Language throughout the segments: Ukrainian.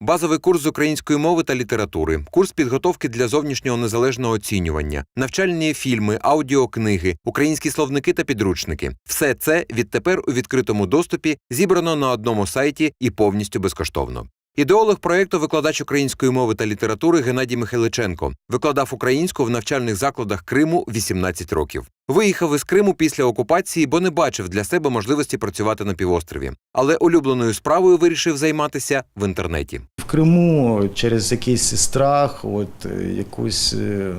Базовий курс з української мови та літератури, курс підготовки для зовнішнього незалежного оцінювання, навчальні фільми, аудіокниги, українські словники та підручники. Все це відтепер у відкритому доступі зібрано на одному сайті і повністю безкоштовно. Ідеолог проєкту викладач української мови та літератури Геннадій Михайличенко викладав українську в навчальних закладах Криму 18 років. Виїхав із Криму після окупації, бо не бачив для себе можливості працювати на півострові. Але улюбленою справою вирішив займатися в інтернеті. В Криму через якийсь страх, от е, якусь е,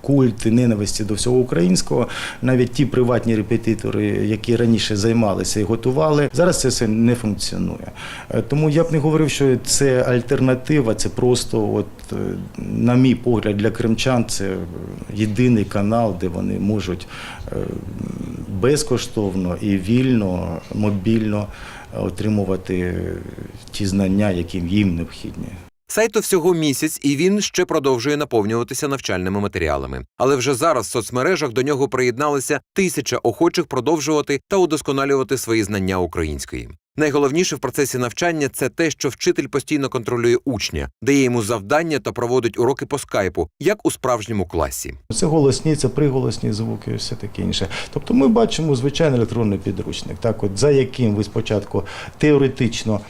культ ненависті до всього українського, навіть ті приватні репетитори, які раніше займалися і готували, зараз це все не функціонує. Е, Тому я б не говорив, що це альтернатива, це просто, от, на мій погляд, для кримчан це єдиний канал, де вони можуть безкоштовно і вільно, мобільно отримувати ті знання, які їм необхідні. Сайту всього місяць, і він ще продовжує наповнюватися навчальними матеріалами. Але вже зараз в соцмережах до нього приєдналися тисяча охочих продовжувати та удосконалювати свої знання української. Найголовніше в процесі навчання це те, що вчитель постійно контролює учня, дає йому завдання та проводить уроки по скайпу, як у справжньому класі. Це голосні, це приголосні звуки, все таке інше. Тобто ми бачимо звичайний електронний підручник, так от за яким ви спочатку теоретично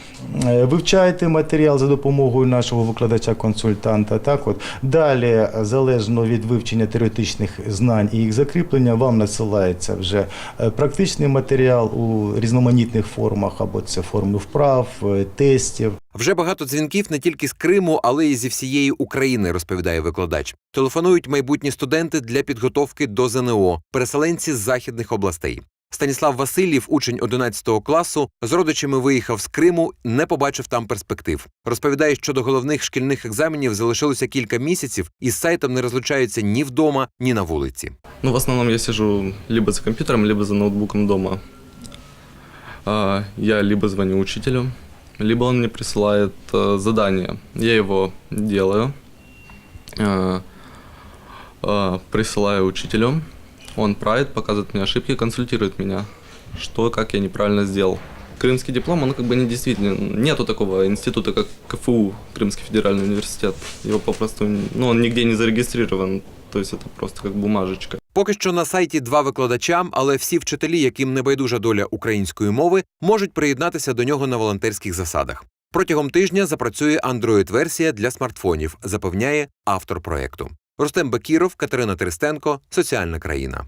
е, вивчаєте матеріал за допомогою нашого викладача-консультанта. Так от далі, залежно від вивчення теоретичних знань і їх закріплення, вам надсилається вже е, практичний матеріал у різноманітних формах, або це форми вправ, е, тестів. Вже багато дзвінків не тільки з Криму, але й зі всієї України, розповідає викладач. Телефонують майбутні студенти для підготовки до ЗНО, переселенці з західних областей. Станіслав Васильєв, учень 11 класу, з родичами виїхав з Криму, не побачив там перспектив. Розповідає, що до головних шкільних екзаменів залишилося кілька місяців, і з сайтом не розлучаються ні вдома, ні на вулиці. Ну, в основном я сижу либо за компьютером, либо за ноутбуком дома. А, Я либо звоню учителю, либо он мне присылает э, задание. Я его делаю, э, э, присылаю учителю. Он правит, показывает мне ошибки, консультирует меня, что, как я неправильно сделал. Крымский диплом, он как бы не действительно, нету такого института, как КФУ, Крымский федеральный университет. Его попросту, ну, он нигде не зарегистрирован, то есть это просто как бумажечка. Поки що на сайті два викладачам, але всі вчителі, яким не байдужа доля української мови, можуть приєднатися до нього на волонтерських засадах. Протягом тижня запрацює Android-версія для смартфонів, запевняє автор проекту. Рустем Бекіров, Катерина Тристенко, Соціальна країна.